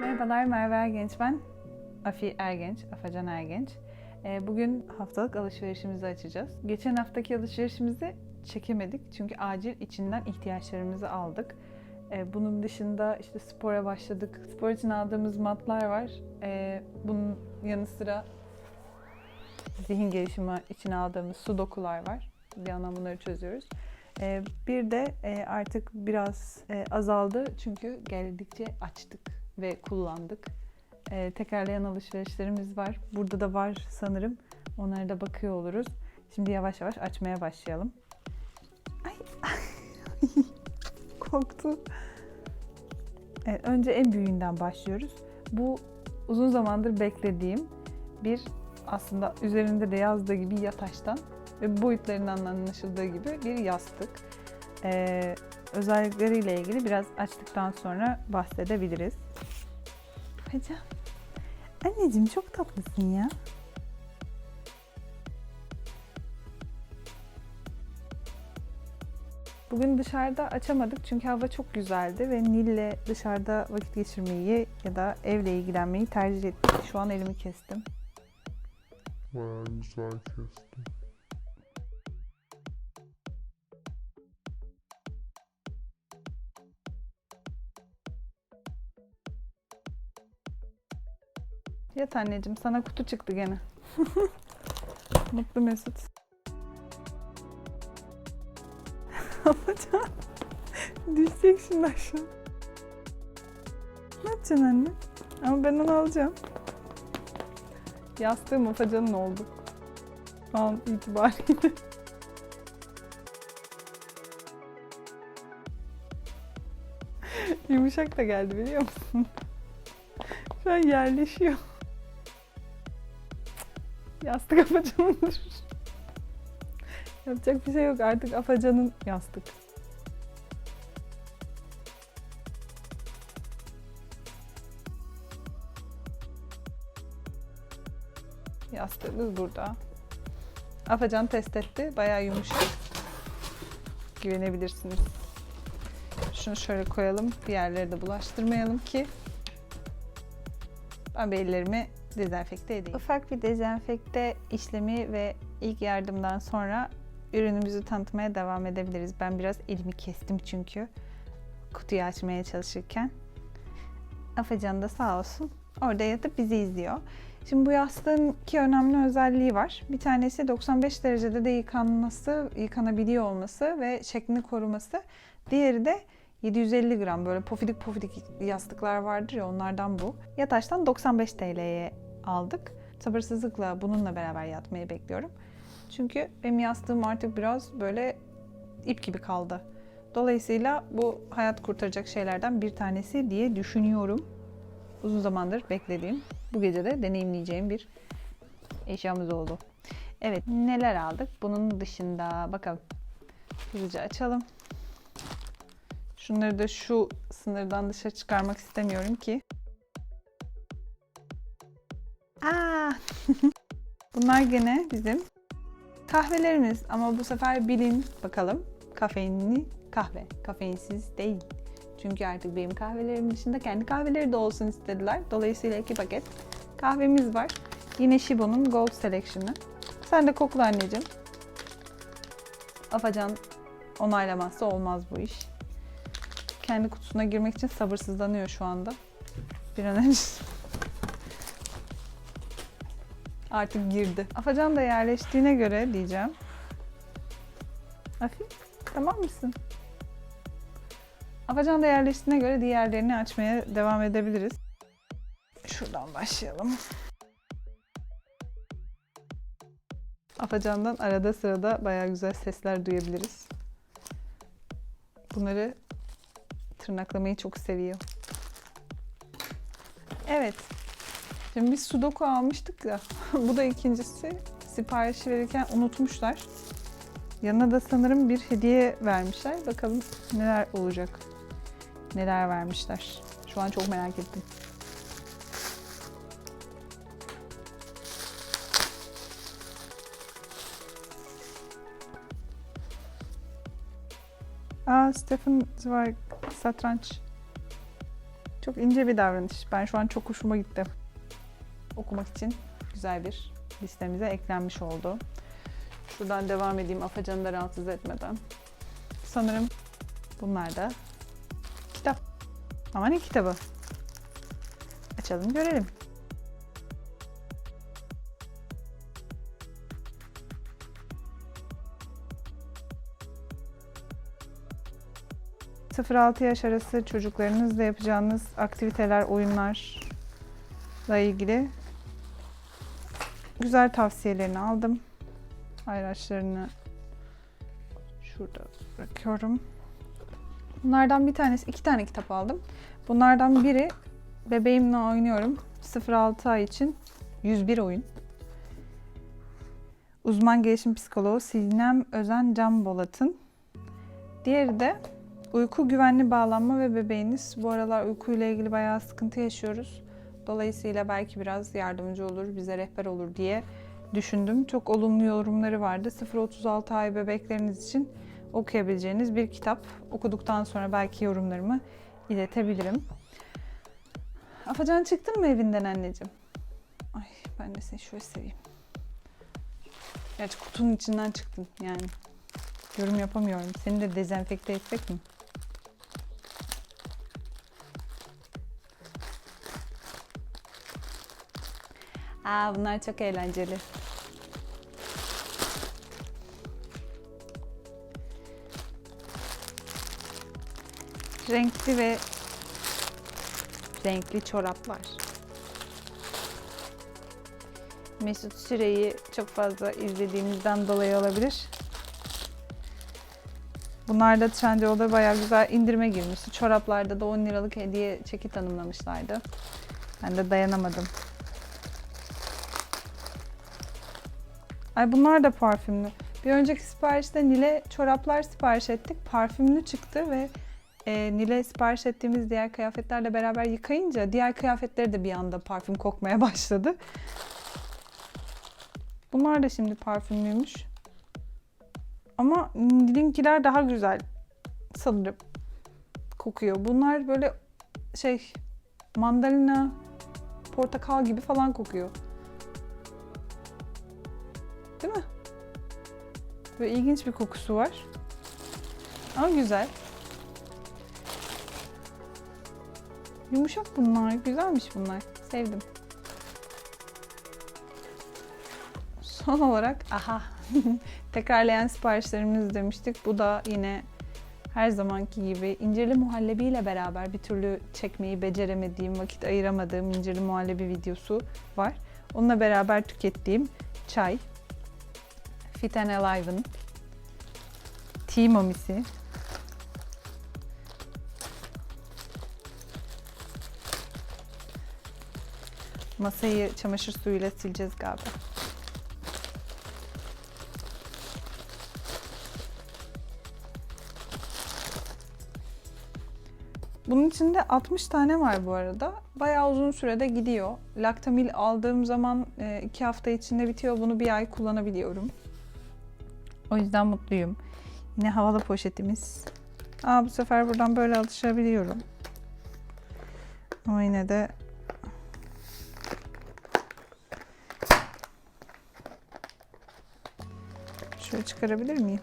Merhabalar, Merve Ergenç ben. Afi Ergenç, Afacan Ergenç. Ee, Bugün haftalık alışverişimizi açacağız. Geçen haftaki alışverişimizi çekemedik çünkü acil içinden ihtiyaçlarımızı aldık. Ee, Bunun dışında işte spora başladık. Spor için aldığımız matlar var. Ee, Bunun yanı sıra zihin gelişimi için aldığımız sudokular var. Bir yandan bunları çözüyoruz. Bir de e, artık biraz e, azaldı çünkü geldikçe açtık ve kullandık. Ee, tekrarlayan alışverişlerimiz var. Burada da var sanırım. Onlara da bakıyor oluruz. Şimdi yavaş yavaş açmaya başlayalım. Ay, korktu. Evet, önce en büyüğünden başlıyoruz. Bu uzun zamandır beklediğim bir aslında üzerinde de yazdığı gibi yataştan ve boyutlarından anlaşıldığı gibi bir yastık. Ee, özellikleriyle ilgili biraz açtıktan sonra bahsedebiliriz. Hocam. Anneciğim çok tatlısın ya. Bugün dışarıda açamadık çünkü hava çok güzeldi ve Nil'le dışarıda vakit geçirmeyi ya da evle ilgilenmeyi tercih ettik. Şu an elimi kestim. Bayağı güzel kestim. Yat anneciğim sana kutu çıktı gene. Mutlu Mesut. Afacan. Düşecek şimdi aşağı. Ne yapacaksın anne? Ama ben onu alacağım. Yastığım Afacan'ın oldu. An itibariyle. Yumuşak da geldi biliyor musun? Şu an yerleşiyor. Yastık afacanındır. Yapacak bir şey yok artık afacanın yastık. Yastığımız burada. Afacan test etti. Bayağı yumuşak. Güvenebilirsiniz. Şunu şöyle koyalım. Diğerleri de bulaştırmayalım ki ben bir ellerimi dezenfekte edeyim. Ufak bir dezenfekte işlemi ve ilk yardımdan sonra ürünümüzü tanıtmaya devam edebiliriz. Ben biraz elimi kestim çünkü kutuyu açmaya çalışırken. Afacan da sağ olsun orada yatıp bizi izliyor. Şimdi bu yastığın iki önemli özelliği var. Bir tanesi 95 derecede de yıkanması, yıkanabiliyor olması ve şeklini koruması. Diğeri de 750 gram böyle pofidik pofidik yastıklar vardır ya onlardan bu. Yataş'tan 95 TL'ye aldık. Sabırsızlıkla bununla beraber yatmayı bekliyorum. Çünkü benim yastığım artık biraz böyle ip gibi kaldı. Dolayısıyla bu hayat kurtaracak şeylerden bir tanesi diye düşünüyorum. Uzun zamandır beklediğim, bu gece de deneyimleyeceğim bir eşyamız oldu. Evet, neler aldık? Bunun dışında bakalım. Hızlıca açalım. Şunları da şu sınırdan dışarı çıkarmak istemiyorum ki. Aa! Bunlar gene bizim kahvelerimiz ama bu sefer bilin bakalım kafeinli kahve. Kafeinsiz değil. Çünkü artık benim kahvelerimin dışında kendi kahveleri de olsun istediler. Dolayısıyla iki paket kahvemiz var. Yine Shibo'nun Gold Selection'ı. Sen de kokla anneciğim. Afacan onaylamazsa olmaz bu iş kendi kutusuna girmek için sabırsızlanıyor şu anda. Bir an önce artık girdi. Afacan da yerleştiğine göre diyeceğim. Afi tamam mısın? Afacan da yerleştiğine göre diğerlerini açmaya devam edebiliriz. Şuradan başlayalım. Afacan'dan arada sırada bayağı güzel sesler duyabiliriz. Bunları tırnaklamayı çok seviyor. Evet. Şimdi biz sudoku almıştık ya. Bu da ikincisi. Siparişi verirken unutmuşlar. Yanına da sanırım bir hediye vermişler. Bakalım neler olacak. Neler vermişler. Şu an çok merak ettim. Aa Stephen Zweig satranç. Çok ince bir davranış. Ben şu an çok hoşuma gitti. Okumak için güzel bir listemize eklenmiş oldu. Şuradan devam edeyim Afacan'ı da rahatsız etmeden. Sanırım bunlar da kitap. Ama ne kitabı? Açalım görelim. ...0-6 yaş arası çocuklarınızla yapacağınız aktiviteler, oyunlarla ilgili güzel tavsiyelerini aldım. Ayraçlarını şurada bırakıyorum. Bunlardan bir tanesi, iki tane kitap aldım. Bunlardan biri bebeğimle oynuyorum. 0-6 ay için 101 oyun. Uzman gelişim psikoloğu Sinem Özen Can Bolat'ın. Diğeri de uyku güvenli bağlanma ve bebeğiniz. Bu aralar uykuyla ilgili bayağı sıkıntı yaşıyoruz. Dolayısıyla belki biraz yardımcı olur, bize rehber olur diye düşündüm. Çok olumlu yorumları vardı. 0-36 ay bebekleriniz için okuyabileceğiniz bir kitap. Okuduktan sonra belki yorumlarımı iletebilirim. Afacan çıktın mı evinden anneciğim? Ay ben de seni şöyle seveyim. Gerçi kutunun içinden çıktın yani. Yorum yapamıyorum. Seni de dezenfekte etsek mi? Aa bunlar çok eğlenceli. Renkli ve renkli çoraplar. Mesut Süreyi çok fazla izlediğimizden dolayı olabilir. Bunlar da Trendyol'da bayağı güzel indirime girmişti. Çoraplarda da 10 liralık hediye çeki tanımlamışlardı. Ben de dayanamadım. Ay bunlar da parfümlü. Bir önceki siparişte Nile çoraplar sipariş ettik. Parfümlü çıktı ve e, Nile sipariş ettiğimiz diğer kıyafetlerle beraber yıkayınca diğer kıyafetleri de bir anda parfüm kokmaya başladı. Bunlar da şimdi parfümlüymüş. Ama Nile'inkiler daha güzel sanırım kokuyor. Bunlar böyle şey mandalina, portakal gibi falan kokuyor. Değil mi? Böyle ilginç bir kokusu var. Ama güzel. Yumuşak bunlar. Güzelmiş bunlar. Sevdim. Son olarak aha tekrarlayan siparişlerimiz demiştik. Bu da yine her zamanki gibi incirli muhallebiyle beraber bir türlü çekmeyi beceremediğim, vakit ayıramadığım incirli muhallebi videosu var. Onunla beraber tükettiğim çay. Fit and Alive'ın tea momisi. Masayı çamaşır suyuyla sileceğiz galiba. Bunun içinde 60 tane var bu arada. Bayağı uzun sürede gidiyor. Laktamil aldığım zaman 2 hafta içinde bitiyor. Bunu bir ay kullanabiliyorum. O yüzden mutluyum. Yine havalı poşetimiz. Aa, bu sefer buradan böyle alışabiliyorum. Ama yine de şöyle çıkarabilir miyim?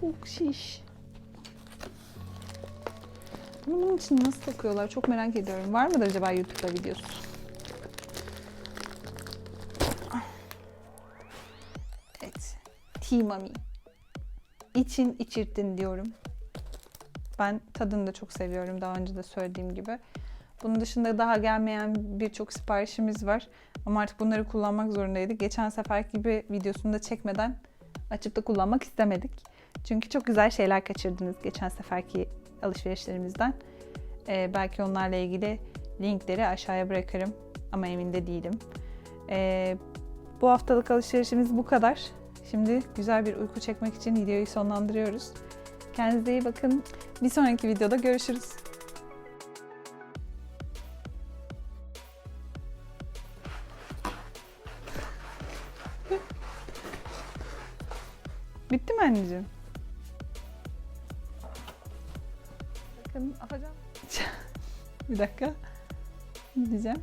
Çok şiş. Bunu bunun için nasıl takıyorlar çok merak ediyorum. Var mıdır acaba YouTube'da videosu? Tea Mami. İçin içirtin diyorum. Ben tadını da çok seviyorum. Daha önce de söylediğim gibi. Bunun dışında daha gelmeyen birçok siparişimiz var. Ama artık bunları kullanmak zorundaydık. Geçen sefer gibi videosunu da çekmeden açıp da kullanmak istemedik. Çünkü çok güzel şeyler kaçırdınız geçen seferki alışverişlerimizden. Ee, belki onlarla ilgili linkleri aşağıya bırakırım ama emin de değilim. Ee, bu haftalık alışverişimiz bu kadar. Şimdi güzel bir uyku çekmek için videoyu sonlandırıyoruz. Kendinize iyi bakın. Bir sonraki videoda görüşürüz. Bitti mi anneciğim? Bakın Afacan. bir dakika. Ne?